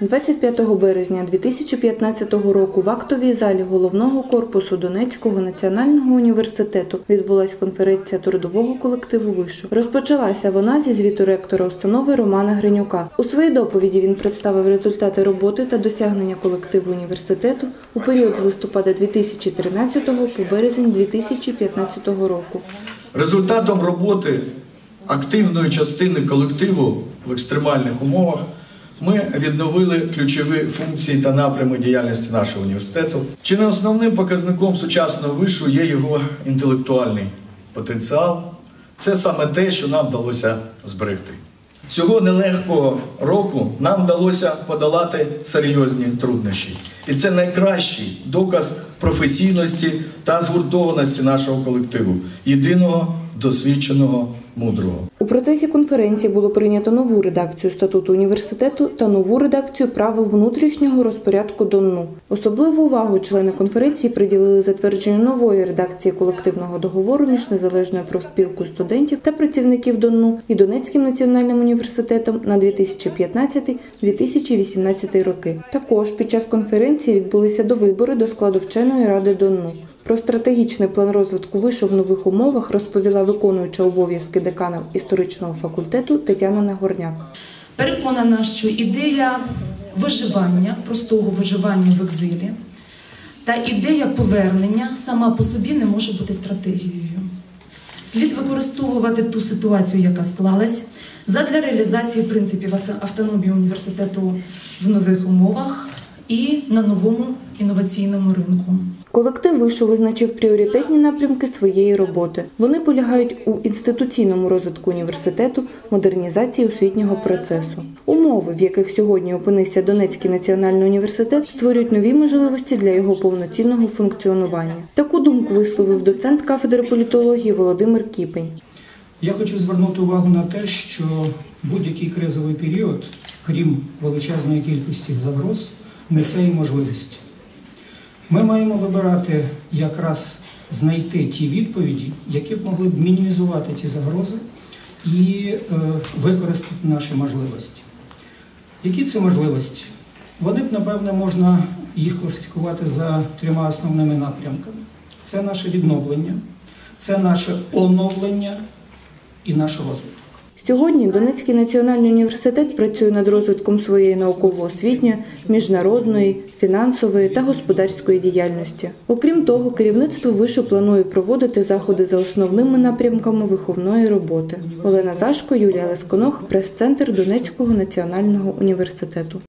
25 березня 2015 року в актовій залі головного корпусу Донецького національного університету відбулася конференція трудового колективу вишу. Розпочалася вона зі звіту ректора установи Романа Гринюка. У своїй доповіді він представив результати роботи та досягнення колективу університету у період з листопада 2013 по березень 2015 року. Результатом роботи активної частини колективу в екстремальних умовах ми відновили ключові функції та напрями діяльності нашого університету. Чи не основним показником сучасного вишу є його інтелектуальний потенціал? Це саме те, що нам вдалося зберегти. Цього нелегкого року нам вдалося подолати серйозні труднощі. І це найкращий доказ професійності та згуртованості нашого колективу, єдиного, досвідченого, мудрого. У процесі конференції було прийнято нову редакцію статуту університету та нову редакцію правил внутрішнього розпорядку ДОННУ. Особливу увагу члени конференції приділили затвердженню нової редакції колективного договору між незалежною профспілкою студентів та працівників ДОННУ і Донецьким національним університетом на 2015-2018 роки. Також під час конференції відбулися довибори до складу вченої ради ДОННУ. Про стратегічний план розвитку вишу в нових умовах розповіла виконуюча обов'язки декана історичного факультету Тетяна Нагорняк. Переконана, що ідея виживання, простого виживання в екзилі та ідея повернення сама по собі не може бути стратегією. Слід використовувати ту ситуацію, яка склалась, задля реалізації принципів автономії університету в нових умовах і на новому інноваційному ринку. Колектив вишу визначив пріоритетні напрямки своєї роботи. Вони полягають у інституційному розвитку університету, модернізації освітнього процесу. Умови, в яких сьогодні опинився Донецький національний університет, створюють нові можливості для його повноцінного функціонування. Таку думку висловив доцент кафедри політології Володимир Кіпень. Я хочу звернути увагу на те, що будь-який кризовий період, крім величезної кількості загроз, несе і можливості. Ми маємо вибирати якраз знайти ті відповіді, які б могли б мінімізувати ці загрози і е, використати наші можливості. Які це можливості? Вони б, напевне, можна їх класифікувати за трьома основними напрямками: це наше відновлення, це наше оновлення і наш розвиток. Сьогодні Донецький національний університет працює над розвитком своєї науково-освітньої, міжнародної, фінансової та господарської діяльності. Окрім того, керівництво вишу планує проводити заходи за основними напрямками виховної роботи. Олена Зашко, Юлія Лесконох, прес-центр Донецького національного університету.